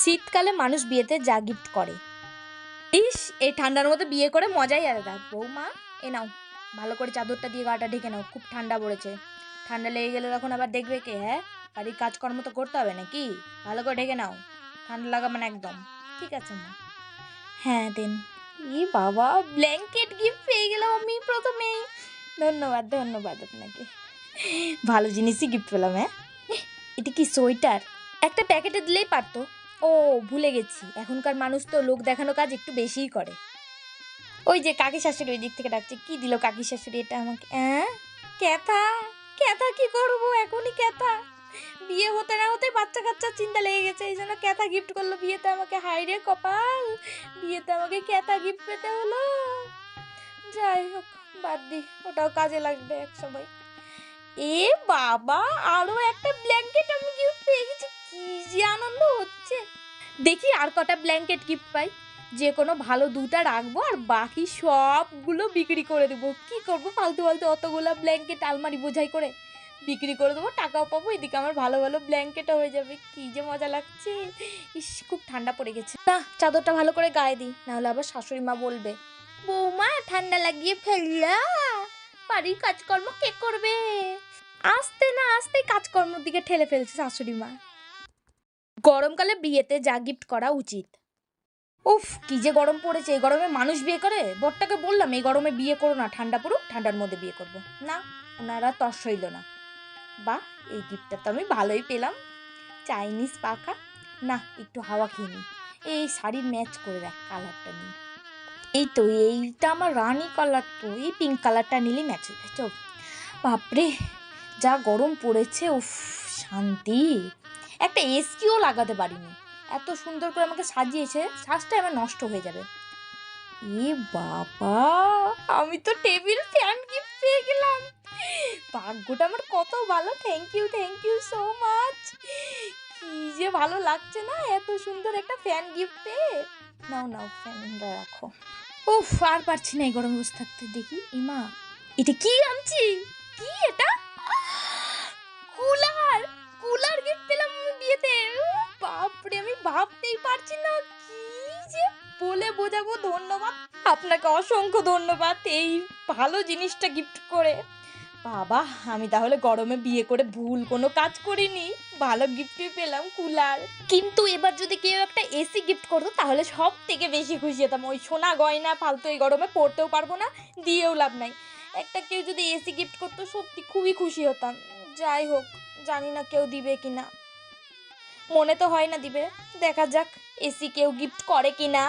শীতকালে মানুষ বিয়েতে যা গিফট করে। ইস, এই ঠান্ডার মধ্যে বিয়ে করে মজাই আলাদা। বৌমা, এ নাও, ভালো করে চাদরটা দিয়ে গাটা ঢেকে নাও, খুব ঠান্ডা পড়েছে। ঠান্ডা লেগে গেলে তখন আবার দেখবে কে হ্যাঁ? বাড়ির কাজকর্ম তো করতে হবে নাকি? ভালো করে ঢেকে নাও, ঠান্ডা লাগা মানে একদম। ঠিক আছে মা। হ্যাঁ দেন। ই বাবা ব্ল্যাঙ্কেট গিফট পেয়ে গেলাম আমি প্রথমেই। ধন্যবাদ ধন্যবাদ আপনাকে। ভালো জিনিসই গিফট পেলাম হ্যাঁ? এটা কি সোয়েটার? একটা প্যাকেটে দিলেই পারতো। ও, ভুলে গেছি। এখনকার মানুষ তো লোক দেখানো কাজ একটু বেশিই করে। ওই যে কাকি শাশুড়ি ওই দিক থেকে ডাকছে, কি দিল কাকি শাশুড়ি এটা আমাকে? হ্যাঁ ক্যাথা? ক্যাথা কি করব? এখনই ক্যাথা। বিয়ে হতে না হতে বাচ্চা কাচ্চার চিন্তা লেগে গেছে, এই জন্য ক্যাথা গিফট করল। বিয়েতে আমাকে হাইরে কপাল! বিয়েতে আমাকে ক্যাথা গিফট পেতে হলো। যাই হোক, বাদ দি, ওটাও কাজে লাগবে এক সময়। এ বাবা, আরও একটা ব্ল্যাঙ্কেট আমি গিফট পেয়ে গেছি। কি যে দেখি আর কটা ব্ল্যাঙ্কেট গিফট পাই। যে কোনো ভালো দুটা রাখব আর বাকি সবগুলো বিক্রি করে দেবো। কি করব? ফালতু ফালতু অতগুলো ব্ল্যাঙ্কেট আলমারি বোঝাই করে বিক্রি করে দেবো, টাকাও পাবো, এদিকে আমার ভালো ভালো ব্ল্যাঙ্কেটও হয়ে যাবে। কি যে মজা লাগছে। ইস, খুব ঠান্ডা পড়ে গেছে। না, চাদরটা ভালো করে গায়ে দিই, নাহলে আবার শাশুড়ি মা বলবে, বৌমা, ঠান্ডা লাগিয়ে ফেললা। বাড়ির কাজকর্ম কে করবে? আস্তে না আস্তে কাজকর্মের দিকে ঠেলে ফেলছে শাশুড়ি মা। গরমকালে বিয়েতে যা গিফট করা উচিত। উফ, কি যে গরম পড়েছে, এই গরমে মানুষ বিয়ে করে? বরটাকে বললাম, এই গরমে বিয়ে করো না, ঠান্ডা পড়ুক, ঠান্ডার মধ্যে বিয়ে করব। না, ওনারা তস হইল না। বাহ এই গিফটটা তো আমি ভালোই পেলাম। চাইনিজ পাখা? না, একটু হাওয়া খেয়ে নিই। এই শাড়ির ম্যাচ করে রাখ কালারটা নিই এই তো, এইটা আমার রানি কালার তো, এই পিঙ্ক কালারটা নিলেই ম্যাচ হয়ে যায়। চল। বাপরে, যা গরম পড়েছে, উফ, শান্তি। একটা এসকিও লাগাতে পারিনি। এত সুন্দর করে আমাকে সাজিয়েছে, শ্বাসটা আমার নষ্ট হয়ে যাবে। এ বাবা, আমি তো টেবিল ফ্যান গিফট পেয়ে গেলাম। ভাগ্যটা আমার কত ভালো। Thank you thank you so much কি যে ভালো লাগছে না এত সুন্দর একটা ফ্যান গিফট পেয়ে। নাও নাও, ফ্যানটা রাখো। উফ, আর পারছি না এই গরম বসে থাকতে। দেখি, ইমা, এটা কি আনছি? কি এটা? কুলার! ভাবতেই পারছি না কি যে বলে বোঝাবো। ধন্যবাদ। আপনাকে অসংখ্য ধন্যবাদ এই ভালো জিনিসটা গিফট করে। বাবা, আমি তাহলে গরমে বিয়ে করে ভুল কোনো কাজ করিনি। ভালো গিফটই পেলাম কুলার। কিন্তু এবার যদি কেউ একটা এসি গিফট করতো, তাহলে সব থেকে বেশি খুশি হতাম। ওই সোনা গয়না ফালতু এই গরমে পড়তেও পারব না, দিয়েও লাভ নাই। একটা কেউ যদি এসি গিফট করতো, সত্যি খুবই খুশি হতাম। যাই হোক, জানি না কেউ দিবে কি না মনে তো হয় না দিবে। দেখা যাক এসি কেউ গিফট করে কি না